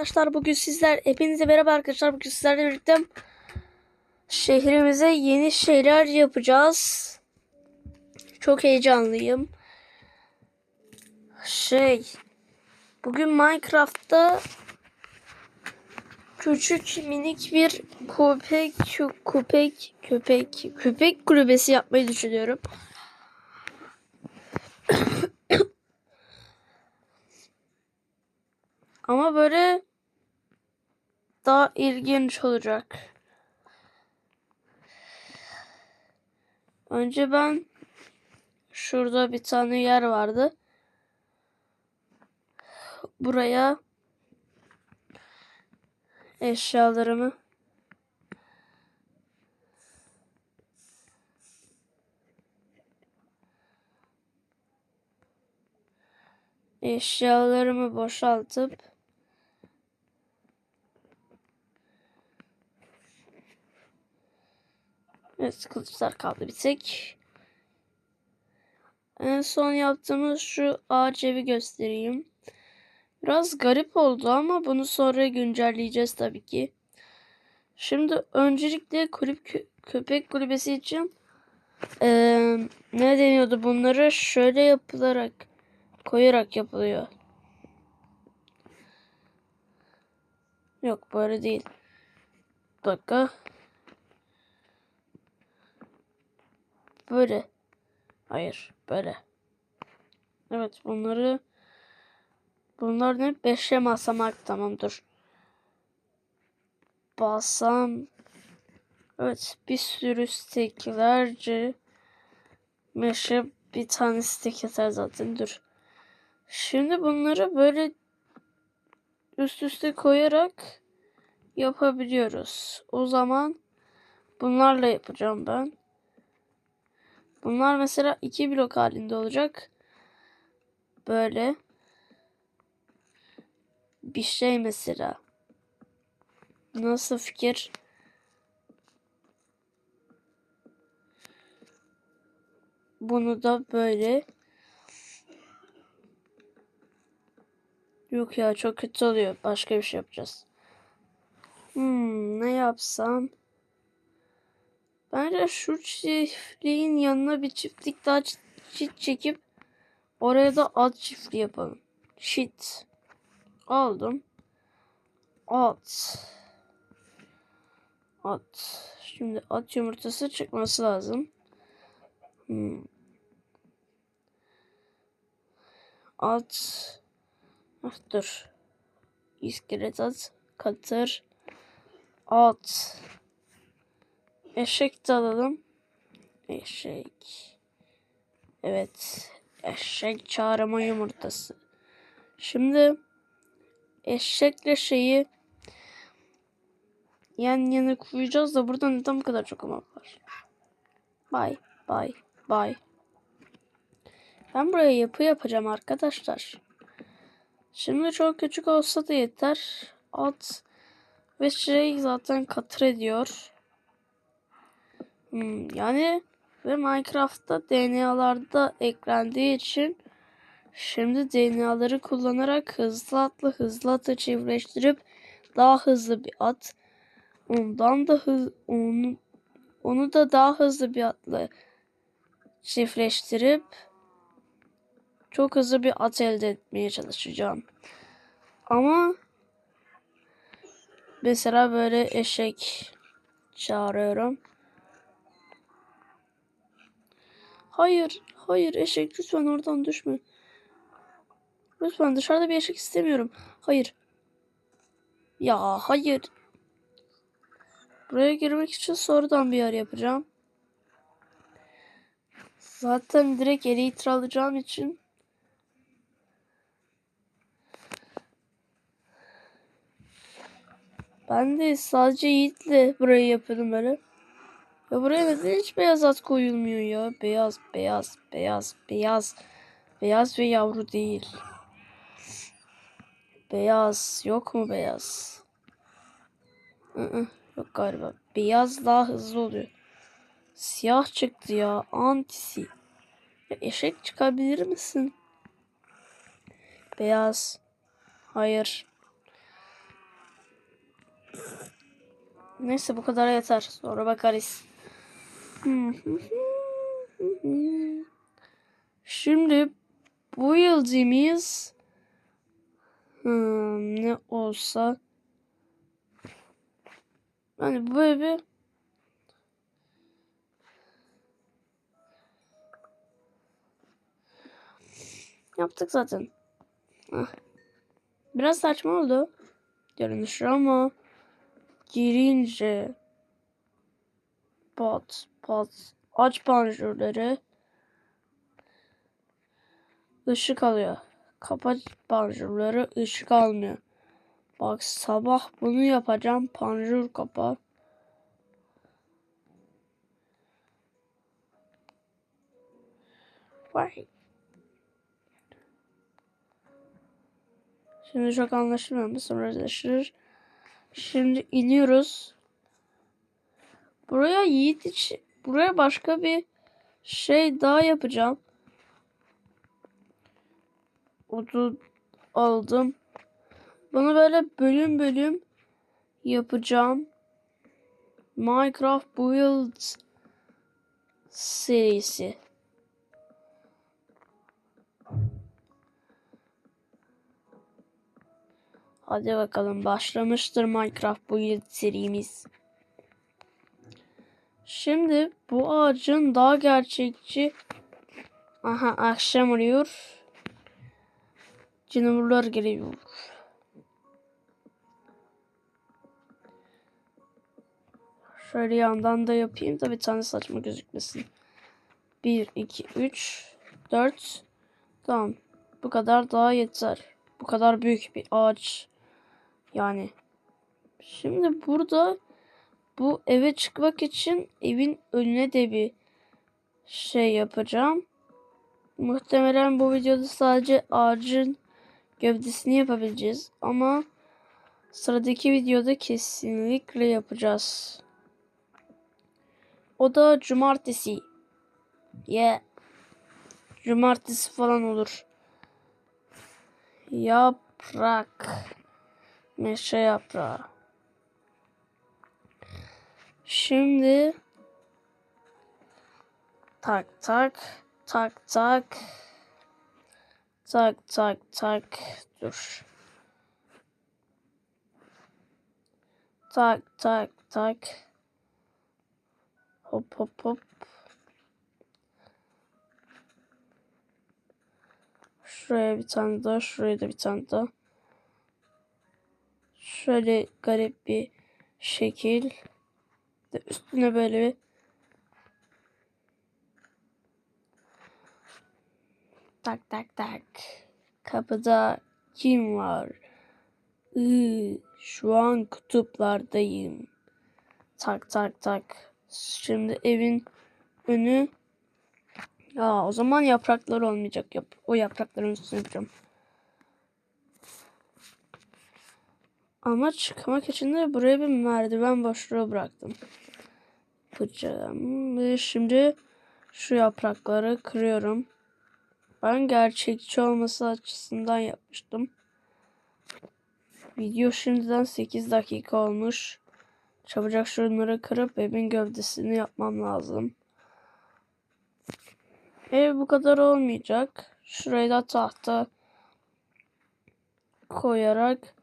Arkadaşlar bugün sizler hepinize merhaba arkadaşlar bugün sizlerle birlikte şehrimize yeni şeyler yapacağız. Çok heyecanlıyım. Şey bugün Minecraft'ta küçük minik bir köpek köpek köpek köpek kulübesi yapmayı düşünüyorum. Ama böyle daha ilginç olacak. Önce ben şurada bir tane yer vardı. Buraya eşyalarımı eşyalarımı boşaltıp Evet kılıçlar kaldı bir tek. En son yaptığımız şu ağaç evi göstereyim. Biraz garip oldu ama bunu sonra güncelleyeceğiz tabii ki. Şimdi öncelikle kulüp kö köpek kulübesi için ee, ne deniyordu bunları şöyle yapılarak koyarak yapılıyor. Yok böyle değil. Bir dakika. Böyle. Hayır, böyle. Evet, bunları bunlar ne? Beşe basamak tamamdır. Basam. Evet, bir sürü steklerce meşe bir tane stek yeter zaten. Dur. Şimdi bunları böyle üst üste koyarak yapabiliyoruz. O zaman bunlarla yapacağım ben. Bunlar mesela iki blok halinde olacak. Böyle. Bir şey mesela. Nasıl fikir? Bunu da böyle. Yok ya çok kötü oluyor. Başka bir şey yapacağız. Hmm, ne yapsam? Bence şu çiftliğin yanına bir çiftlik daha çit çekip oraya da at çiftliği yapalım. Çit. Aldım. At. At. Şimdi at yumurtası çıkması lazım. Hmm. At. Ah dur. İskelet at. Katır. At. Eşek de alalım. Eşek. Evet. Eşek çağırma yumurtası. Şimdi eşekle şeyi yan yana koyacağız da burada neden bu kadar çok amak var? Bay bay bay. Ben buraya yapı yapacağım arkadaşlar. Şimdi çok küçük olsa da yeter. At ve şey zaten katır ediyor. Hmm, yani ve Minecraft'ta DNA'larda eklendiği için şimdi DNA'ları kullanarak hızlı atlı hızlı atı çiftleştirip daha hızlı bir at ondan da hız onu onu da daha hızlı bir atla çiftleştirip çok hızlı bir at elde etmeye çalışacağım. Ama mesela böyle eşek çağırıyorum. Hayır, hayır eşek lütfen oradan düşme. Lütfen dışarıda bir eşek istemiyorum. Hayır. Ya hayır. Buraya girmek için sonradan bir yer yapacağım. Zaten direkt elytra alacağım için Ben de sadece Yiğit'le burayı yapıyordum böyle. Ya buraya neden hiç beyaz at koyulmuyor ya? Beyaz, beyaz, beyaz, beyaz. Beyaz ve yavru değil. Beyaz. Yok mu beyaz? I -ı, yok galiba. Beyaz daha hızlı oluyor. Siyah çıktı ya. Antisi. Ya eşek çıkabilir misin? Beyaz. Hayır. Neyse bu kadar yeter. Sonra bakarız. Şimdi bu yıldızımız hmm, ne olsa hani bu evi yaptık zaten. Ah. Biraz saçma oldu görünüşü ama girince pat aç panjurları ışık alıyor. Kapat panjurları ışık almıyor. Bak sabah bunu yapacağım. Panjur kapa. Vay. Şimdi çok anlaşılmıyor? Sonra anlaşılır. Şimdi iniyoruz. Buraya Yiğit için buraya başka bir şey daha yapacağım. Odun aldım. Bunu böyle bölüm bölüm yapacağım. Minecraft Build serisi. Hadi bakalım başlamıştır Minecraft Build serimiz. Şimdi bu ağacın daha gerçekçi Aha akşam oluyor. Canavarlar geliyor. Şöyle yandan da yapayım da bir tane saçma gözükmesin. 1, 2, 3, 4. Tamam. Bu kadar daha yeter. Bu kadar büyük bir ağaç. Yani. Şimdi burada bu eve çıkmak için evin önüne de bir şey yapacağım. Muhtemelen bu videoda sadece ağacın gövdesini yapabileceğiz. Ama sıradaki videoda kesinlikle yapacağız. O da cumartesi. Yeah. Cumartesi falan olur. Yaprak. Meşe yaprağı. Şimdi tak tak tak tak tak tak tak dur. Tak tak tak. Hop hop hop. Şuraya bir tane daha, şuraya da bir tane daha. Şöyle garip bir şekil. Üstüne böyle bir tak tak tak. Kapıda kim var? Iı, şu an kutuplardayım. Tak tak tak. Şimdi evin önü Aa, o zaman yapraklar olmayacak. Yap o yaprakların üstüne yapacağım. Ama çıkmak için de buraya bir merdiven boşluğu bıraktım. Yapacağım. Ve şimdi şu yaprakları kırıyorum. Ben gerçekçi olması açısından yapmıştım. Video şimdiden 8 dakika olmuş. Çabucak şunları kırıp evin gövdesini yapmam lazım. Ev bu kadar olmayacak. Şuraya da tahta koyarak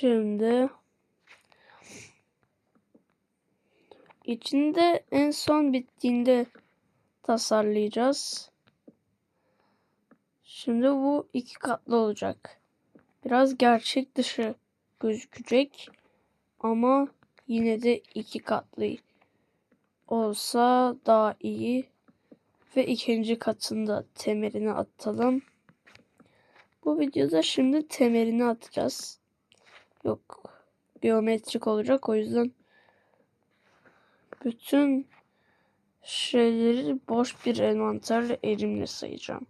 Şimdi içinde en son bittiğinde tasarlayacağız. Şimdi bu iki katlı olacak. Biraz gerçek dışı gözükecek ama yine de iki katlı olsa daha iyi. Ve ikinci katında temelini atalım. Bu videoda şimdi temelini atacağız. Yok. Geometrik olacak. O yüzden bütün şeyleri boş bir envanterle elimle sayacağım.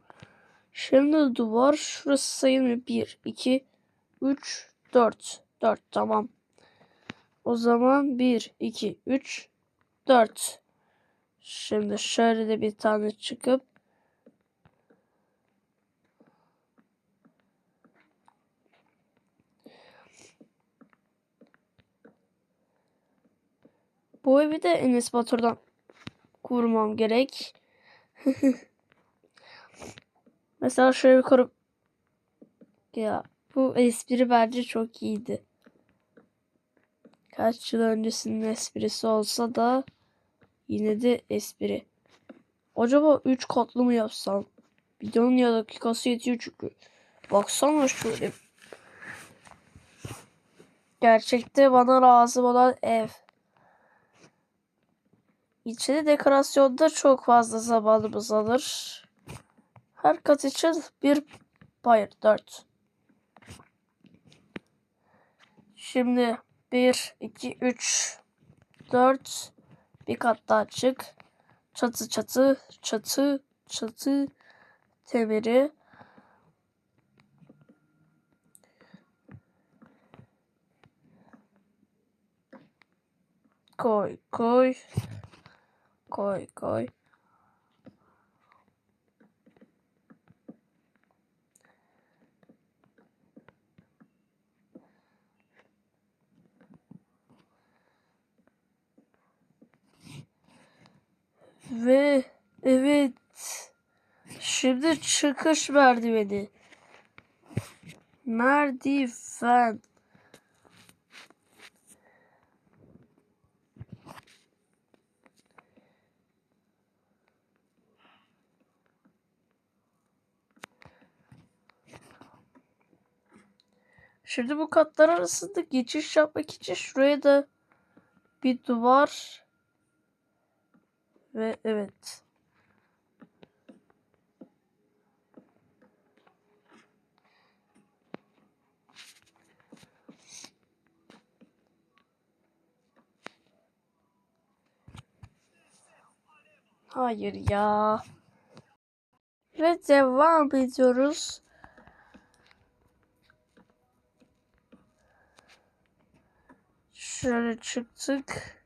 Şimdi duvar şurası sayılmıyor. 1, 2, 3, 4. 4 tamam. O zaman 1, 2, 3, 4. Şimdi şöyle de bir tane çıkıp Bu evi de Enes Batur'dan kurmam gerek. Mesela şöyle kurup ya bu espri bence çok iyiydi. Kaç yıl öncesinin esprisi olsa da yine de espri. Acaba 3 katlı mı yapsam? Videonun ya dakikası yetiyor çünkü. Baksana şöyle. Gerçekte bana lazım olan ev. İçeri dekorasyonda çok fazla zamanımız alır. Her kat için bir hayır dört. Şimdi 1, 2, 3, 4 bir kat daha çık. Çatı çatı çatı çatı temeri. Koy koy. Koy koy. Ve evet. Şimdi çıkış merdiveni. Merdiven. Şimdi bu katlar arasında geçiş yapmak için şuraya da bir duvar ve evet. Hayır ya. Ve devam ediyoruz. Şöyle çıktık.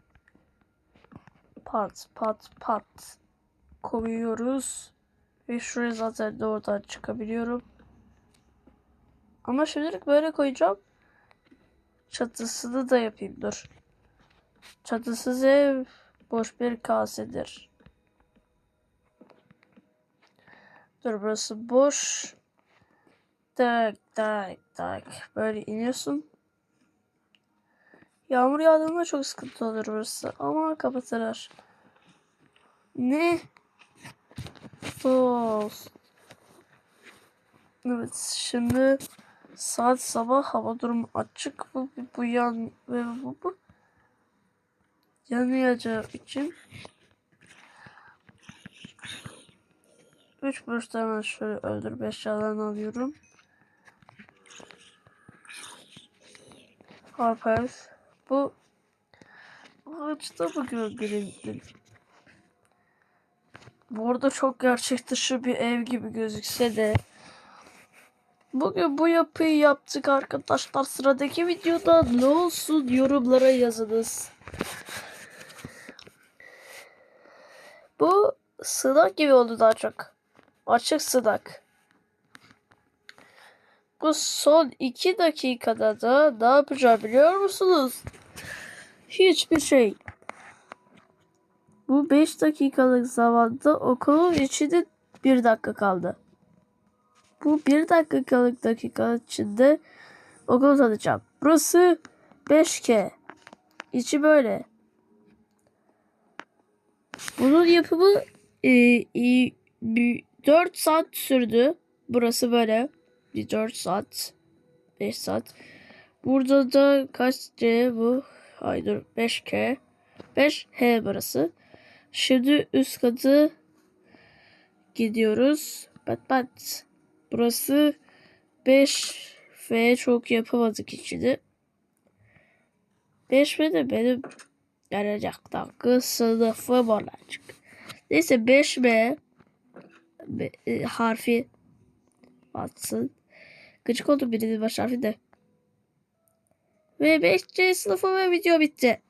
Pat pat pat koyuyoruz. Ve şuraya zaten de oradan çıkabiliyorum. Ama şimdilik böyle koyacağım. Çatısını da yapayım dur. Çatısız ev boş bir kasedir. Dur burası boş. Tak tak tak. Böyle iniyorsun. Yağmur yağdığında çok sıkıntı olur burası. Ama kapatırlar. Ne? Of. Evet şimdi saat sabah hava durumu açık. Bu, bu, bu yan ve bu, bu yanıyacağı için 3 burçta hemen şöyle öldürüp eşyalarını alıyorum. Harper. Bu ağaçta mı gölgelendim? Bu arada çok gerçek dışı bir ev gibi gözükse de Bugün bu yapıyı yaptık arkadaşlar. Sıradaki videoda ne olsun yorumlara yazınız. Bu sığınak gibi oldu daha çok. Açık sığınak. Bu son iki dakikada da ne yapacağım biliyor musunuz? Hiçbir şey. Bu 5 dakikalık zamanda okulun içinde bir dakika kaldı. Bu bir dakikalık dakika içinde okulu tanıtacağım. Burası 5K. İçi böyle. Bunun yapımı e, e, bir 4 saat sürdü. Burası böyle. Bir 4 saat. 5 saat. Burada da kaç C bu? Hayır 5K. 5H burası. Şimdi üst katı gidiyoruz. Bat bat. Burası 5 F çok yapamadık içini. 5 F de benim gelecekteki sınıfım olacak. Neyse 5 M e, harfi batsın. Gıcık oldu birinin baş harfi de. Ve 5C sınıfı ve video bitti.